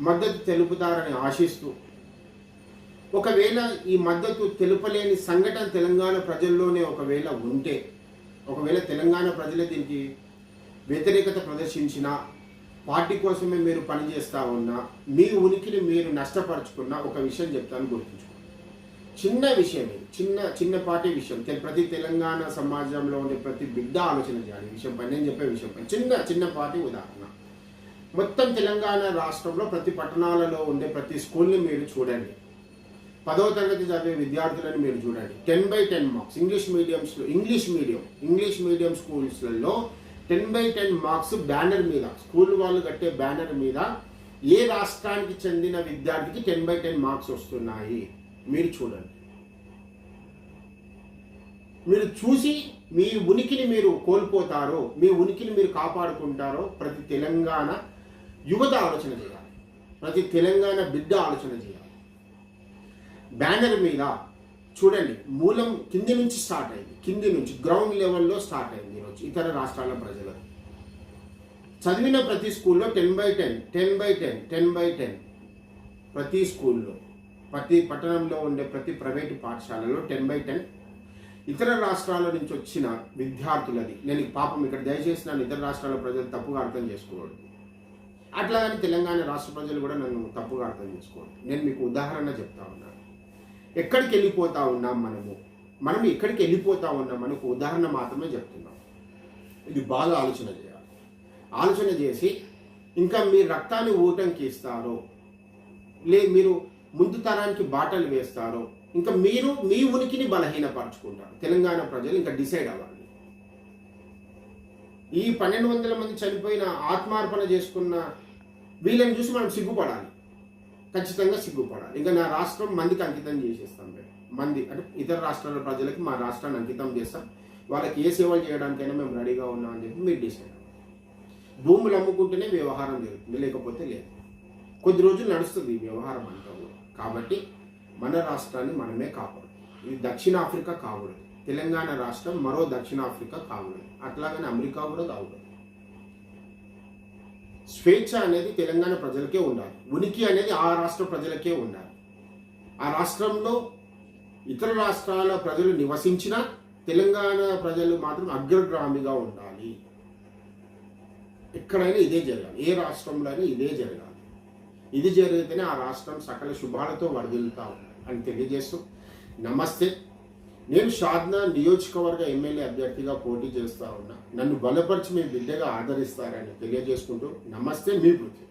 మద్దతు తెలుపుతారని ఆశిస్తూ ఒకవేళ ఈ మద్దతు తెలుపలేని సంఘటన తెలంగాణ ప్రజల్లోనే ఒకవేళ ఉంటే ఒకవేళ తెలంగాణ ప్రజలే దీనికి వ్యతిరేకత ప్రదర్శించిన పార్టీ కోసమే మీరు పనిచేస్తూ ఉన్నా మీ ఉనికిని మీరు నష్టపరుచుకున్న ఒక విషయం చెప్తాను గుర్తుంచుకోండి చిన్న విషయమే చిన్న చిన్నపాటి విషయం. ప్రతి తెలంగాణ సమాజంలో ఉండే ప్రతి బిడ్డ ఆలోచన చేయాలి. విషయం పని నేను చెప్పే విషయం చిన్న చిన్నపాటి ఉదాహరణ. మొత్తం తెలంగాణ రాష్ట్రంలో ప్రతి పట్టణాలలో ఉండే ప్రతి స్కూల్ని మీరు చూడండి. పదవ తరగతి చదివే విద్యార్థులను మీరు చూడండి. Ten by ten marks English మీడియంస్లో English medium English medium స్కూల్స్లలో ten by ten marks banner మీద స్కూల్ వాళ్ళు కట్టే బ్యానర్ మీద ఏ రాష్ట్రానికి చెందిన విద్యార్థికి టెన్ బై టెన్ మార్క్స్ వస్తున్నాయి? మీరు చూడండి. మీరు చూసి మీ ఉనికిని మీరు కోల్పోతారో మీ ఉనికిని మీరు కాపాడుకుంటారో ప్రతి తెలంగాణ యువత ఆలోచన చేయాలి. ప్రతి తెలంగాణ బిడ్డ ఆలోచన చేయాలి. బ్యానర్ మీద చూడండి మూలం కింది నుంచి స్టార్ట్ అయింది. కింది నుంచి గ్రౌండ్ లెవెల్లో స్టార్ట్ అయింది ఈరోజు ఇతర రాష్ట్రాల ప్రజలు చదివిన ప్రతి స్కూల్లో ten by ten ten by ten ten by ten ప్రతి స్కూల్లో ప్రతి పట్టణంలో ఉండే ప్రతి ప్రైవేటు పాఠశాలలో టెన్ బై టెన్ ఇతర రాష్ట్రాల నుంచి వచ్చిన విద్యార్థులది. నేను పాపం ఇక్కడ దయచేసి నన్ను ఇతర రాష్ట్రాల ప్రజలు తప్పుగా అర్థం అట్లా అని తెలంగాణ రాష్ట్ర ప్రజలు కూడా నన్ను తప్పుగా అర్థం చేసుకోండి నేను మీకు ఉదాహరణ చెప్తా ఉన్నాను ఎక్కడికి వెళ్ళిపోతా ఉన్నాం మనము? మనం ఎక్కడికి వెళ్ళిపోతా ఉన్నాం? మనకు ఉదాహరణ మాత్రమే చెప్తున్నాం. ఇది బాగా ఆలోచన చేయాలి. ఆలోచన చేసి ఇంకా మీ రక్తాన్ని ఊటంకి ఇస్తారో లే మీరు ముందు తరానికి బాటలు వేస్తారో ఇంకా మీరు మీ ఉనికిని బలహీనపరచుకుంటారు. తెలంగాణ ప్రజలు ఇంకా డిసైడ్ అవ్వాలి. ఈ పన్నెండు వందల మంది చనిపోయిన ఆత్మార్పణ చేసుకున్న వీళ్ళని చూసి మనం సిగ్గుపడాలి. ఖచ్చితంగా సిగ్గుపడాలి. ఇంకా నా రాష్ట్రం మందికి అంకితం చేసేస్తాం మేము. మంది అంటే ఇతర రాష్ట్రాల ప్రజలకి మా రాష్ట్రాన్ని అంకితం చేస్తాం. వాళ్ళకి ఏ సేవలు చేయడానికైనా మేము రెడీగా ఉన్నాం అని చెప్పి మీరు డిసైడ్ భూములు అమ్ముకుంటేనే వ్యవహారం జరుగుతుంది లేకపోతే లేదు. కొద్ది రోజులు నడుస్తుంది ఈ వ్యవహారం అంతా కూడా. కాబట్టి మన రాష్ట్రాన్ని మనమే కాపాడు. ఇది దక్షిణాఫ్రికా కాకూడదు. తెలంగాణ రాష్ట్రం మరో దక్షిణాఫ్రికా కాకూడదు అట్లాగని అమెరికా కూడా కాకూడదు స్వేచ్ఛ అనేది తెలంగాణ ప్రజలకే ఉండాలి. ఉనికి అనేది ఆ రాష్ట్ర ప్రజలకే ఉండాలి. ఆ రాష్ట్రంలో ఇతర రాష్ట్రాల ప్రజలు నివసించిన తెలంగాణ ప్రజలు మాత్రం అగ్రగ్రామిగా ఉండాలి. ఎక్కడైనా ఇదే జరగాలి. ఏ రాష్ట్రంలో అయినా ఇదే జరగాలి. ఇది జరిగితేనే ఆ రాష్ట్రం సకల శుభాలతో వరదిల్లుతా ఉంది అని తెలియజేస్తూ నమస్తే. నేను షాద్నా నియోజకవర్గ ఎమ్మెల్యే అభ్యర్థిగా పోటీ చేస్తా ఉన్నా. నన్ను బలపరిచి మీ బిడ్డగా ఆదరిస్తారని తెలియజేసుకుంటూ నమస్తే మీ పృథ్వీ